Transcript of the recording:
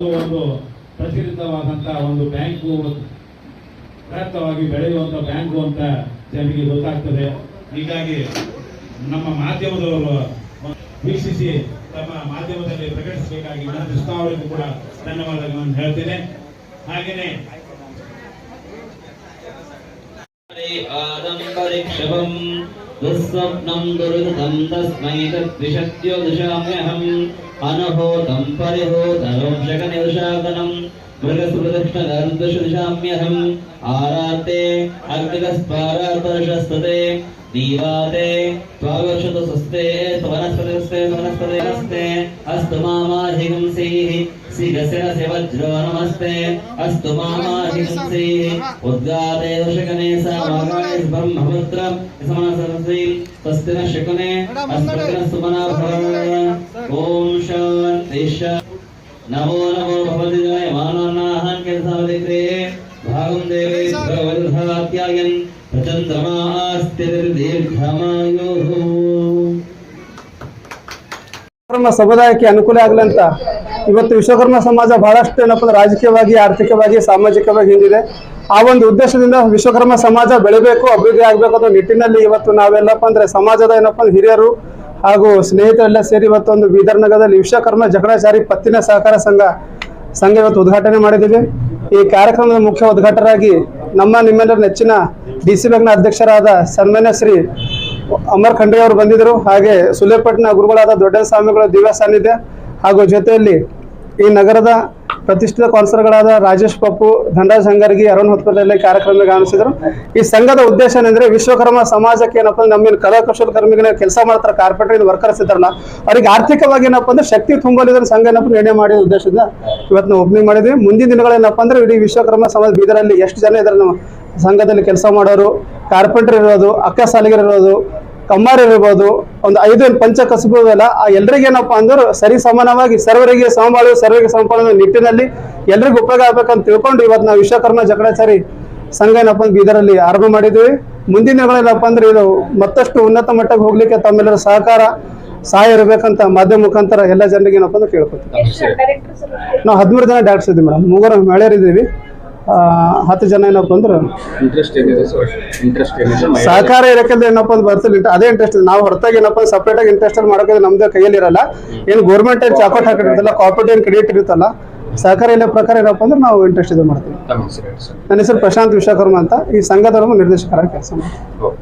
ಒಂದು ಪ್ರಚಲಿತವಾದಂತಹ ಒಂದು bank ಪ್ರಾಪ್ತವಾಗಿ ಬೆಳೆಯುವಂತ bank ಅಂತ ಜನರಿಗೆ ಗೊತ್ತಾಗ್ತದೆ. ಹೀಗಾಗಿ ನಮ್ಮ ಮಾಧ್ಯಮದವರು ವೀಕ್ಷಿಸಿ ತಮ್ಮ ಮಾಧ್ಯಮದಲ್ಲಿ ಪ್ರಕಟಿಸಬೇಕಾಗಿ ನಾನು ಕೃಷ್ಣ ಕೂಡ ಕೂಡ ಧನ್ಯವಾದಗಳನ್ನು ಹೇಳ್ತೇನೆ. ಹಾಗೆಯೇ ಆದಂಬರಿ दुःस्वप्नम् दुर्गतम् तस्मै तद्विषत्योदशाम्यहम् अनहोतम् परिहोतरोक्षकनिदशादनम् मृगस्मृदक्षगर्दशदिशाम्यहम् आराते अग्निकस्पारापर्शस्तते दीवाते त्वागच्छतु स्वस्ते वनस्पतिस्ते वनस्पते हस्ते अस्तु मामाधिगंसीः सिगसिरसि वज्रो नमस्ते अस्तु मामाधिगंसीः, उद्गाते दशकने सा वागाय ब्रह्मपुत्रम् समासरसि स्वस्ति न शकुने अस्मद्न सुमना ॐ शान्ति नमो नमो भवति जय मानवनाहं केसावदिक्रे भागं देवे भगवद्धात्यायन् प्रचन्द्रमास्तिर्दीर्घमायुः ವಿಶ್ವಕರ್ಮ ಸಮುದಾಯಕ್ಕೆ ಅನುಕೂಲ ಆಗ್ಲಂತ ಇವತ್ತು ವಿಶ್ವಕರ್ಮ ಸಮಾಜ ಬಹಳಷ್ಟು ಏನಪ್ಪ ರಾಜಕೀಯವಾಗಿ, ಆರ್ಥಿಕವಾಗಿ, ಸಾಮಾಜಿಕವಾಗಿ ಹಿಂದಿದೆ. ಆ ಒಂದು ಉದ್ದೇಶದಿಂದ ವಿಶ್ವಕರ್ಮ ಸಮಾಜ ಬೆಳಿಬೇಕು, ಅಭಿವೃದ್ಧಿ ಆಗಬೇಕು ಅನ್ನೋ ನಿಟ್ಟಿನಲ್ಲಿ ಇವತ್ತು ನಾವೆಲ್ಲಪ್ಪ ಅಂದ್ರೆ ಸಮಾಜದ ಏನಪ್ಪ ಹಿರಿಯರು ಹಾಗೂ ಸ್ನೇಹಿತರೆಲ್ಲ ಸೇರಿ ಇವತ್ತು ಒಂದು ಬೀದರ್ ನಗರದಲ್ಲಿ ವಿಶ್ವಕರ್ಮ ಜಕಣಾಚಾರಿ ಪತ್ತಿನ ಸಹಕಾರ ಸಂಘ ಸಂಘ ಇವತ್ತು ಉದ್ಘಾಟನೆ ಮಾಡಿದ್ದೀವಿ. ಈ ಕಾರ್ಯಕ್ರಮದ ಮುಖ್ಯ ಉದ್ಘಾಟಕರಾಗಿ ನಮ್ಮ ನಿಮ್ಮೆಲ್ಲರ ನೆಚ್ಚಿನ ಡಿ ಸಿ ಬ್ಯಾಂಕ್ನ ಅಧ್ಯಕ್ಷರಾದ ಸನ್ಮಾನ್ಯ ಶ್ರೀ ಅಮರ್ ಖಂಡ್ರೆ ಅವರು ಬಂದಿದ್ದರು. ಹಾಗೆ ಸುಲೇಪಟ್ನ ಗುರುಗಳಾದ ದೊಡ್ಡ ಸ್ವಾಮಿಗಳ ದಿವ್ಯ ಸಾನ್ನಿಧ್ಯ ಹಾಗೂ ಜೊತೆಯಲ್ಲಿ ಈ ನಗರದ ಪ್ರತಿಷ್ಠಿತ ಕಾನ್ಸರ್ಗಳಾದ ರಾಜೇಶ್ ಪಪ್ಪು, ಧನರಾಜ್ ಹಂಗರ್ಗಿ, ಅರುಣ್ ಹೊತ್ಪದಲ್ಲಿ ಕಾರ್ಯಕ್ರಮ ಗಮನಿಸಿದರು. ಈ ಸಂಘದ ಉದ್ದೇಶ ಏನಂದ್ರೆ ವಿಶ್ವಕರ್ಮ ಸಮಾಜಕ್ಕೆ ಏನಪ್ಪ ಅಂದ್ರೆ ನಮ್ಮಿನ ಕಲಾಕುಶಲ ಕರ್ಮಿಗಳ ಕೆಲಸ ಮಾಡ್ತಾರೆ ಕಾರ್ಪೊರೇಟ್ ವರ್ಕರ್ಸ್ ಇದ್ದಾರಲ್ಲ, ಅವ್ರಿಗೆ ಆರ್ಥಿಕವಾಗಿ ಏನಪ್ಪ ಅಂದ್ರೆ ಶಕ್ತಿ ತುಂಬಲಿದ್ರೆ ಸಂಘ ಏನಪ್ಪ ನಿರ್ಣಯ ಮಾಡಿದ ಉದ್ದೇಶದಿಂದ ಇವತ್ತು ನಾವು ಓಪನಿಂಗ್ ಮಾಡಿದ್ವಿ. ಮುಂದಿನ ದಿನಗಳೇನಪ್ಪ ಅಂದ್ರೆ ಇಡೀ ವಿಶ್ವಕರ್ಮ ಸಮಾಜ ಬೀದರಲ್ಲಿ ಎಷ್ಟು ಜನ ಇದ್ದಾರೆ ನಮ್ಮ ಸಂಘದಲ್ಲಿ ಕೆಲಸ ಮಾಡೋರು ಕಾರ್ಪೆಂಟರ್ ಇರೋದು ಅಕ್ಕ ಸಾಲಿಗರು ಇರೋದು ಕಮ್ಮಾರ್ ಇರ್ಬೋದು ಒಂದು ಐದು ಏನು ಪಂಚ ಕಸಬುದಲ್ಲ ಆ ಎಲ್ರಿಗೇನಪ್ಪ ಅಂದ್ರೆ ಸರಿ ಸಮಾನವಾಗಿ ಸರ್ವರಿಗೆ ಸಮಬಾಳು ಸರ್ವರಿಗೆ ಸಮಾನ ನಿಟ್ಟಿನಲ್ಲಿ ಎಲ್ರಿಗೂ ಉಪಯೋಗ ಆಗ್ಬೇಕಂತ ತಿಳ್ಕೊಂಡು ಇವತ್ತು ನಾವು ವಿಶ್ವಕರ್ಮ ಜಕಡಾಚಾರಿ ಸಂಘ ಏನಪ್ಪ ಅಂದ್ರೆ ಬೀದರಲ್ಲಿ ಆರಂಭ ಮಾಡಿದ್ವಿ. ಮುಂದಿನ ದಿನಗಳೇನಪ್ಪ ಅಂದ್ರೆ ಇದು ಮತ್ತಷ್ಟು ಉನ್ನತ ಮಟ್ಟಕ್ಕೆ ಹೋಗ್ಲಿಕ್ಕೆ ತಮ್ಮೆಲ್ಲರ ಸಹಕಾರ ಸಹಾಯ ಇರಬೇಕಂತ ಮಾಧ್ಯಮ ಮುಖಾಂತರ ಎಲ್ಲ ಜನರಿಗೆ ಏನಪ್ಪ ಅಂದ್ರೆ ಕೇಳ್ಕೊತೀವಿ ನಾವು ಹದಿಮೂರು ಜನ ಡಾಕ್ಟರ್ಸ್ ಇದ್ದೀವಿ ಮೇಡಮ್. ಮೂವರು ಮಹಿಳೆಯರಿದ್ದೀವಿ. ಹತ್ತು ಜನ ಏನಪ್ಪ ಅಂದ್ರೆ ಇಂಟ್ರೆಸ್ಟ್ ಏನಿದೆ ಸರ್ ಇಂಟ್ರೆಸ್ಟ್ ಏನಿದೆ? ಮಹಿಳೆಯರಿಗೆ? ಸಹಕಾರ ಇರಕ್ಕಿಂತ ಏನಪ್ಪ ಅಂತ ಬರ್ತದೆ. ಅದೇ ಇಂಟ್ರೆಸ್ಟ್ ನಾವು ಹೊರತಾಗಿ ಏನಪ್ಪ ಸಪ್ರೇಟ್ ಆಗಿ ಇಂಟ್ರೆಸ್ಟ್ ಮಾಡೋಕೆ ನಮ್ದು ಕೈಯಲ್ಲಿ ಇರಲ್ಲ. ಏನು ಗೌರ್ಮೆಂಟ್ ಏನು ಚಾಪಟ್ ಹಾಕಿರ್ತಲ್ಲ ಕಾರ್ಪೊರೇಟ್ ಏನು ಕ್ರೆಡಿಟ್ ಇರುತ್ತಲ್ಲ ಸಹಕಾರ ಇಲ್ಲ ಪ್ರಕಾರ ಏನಪ್ಪ ಅಂದ್ರೆ ನಾವು ಇಂಟ್ರೆಸ್ಟ್ ಇದು ಮಾಡ್ತೀವಿ. ನನ್ನ ಹೆಸರು ಪ್ರಶಾಂತ್ ವಿಶ್ವಕರ್ಮ ಅಂತ. ಈ ಸಂಘದ ನಿರ್ದೇಶಕರಾಗಿ ಕೆಲಸ ಮಾಡ್ತೀನಿ. ಓಕೆ.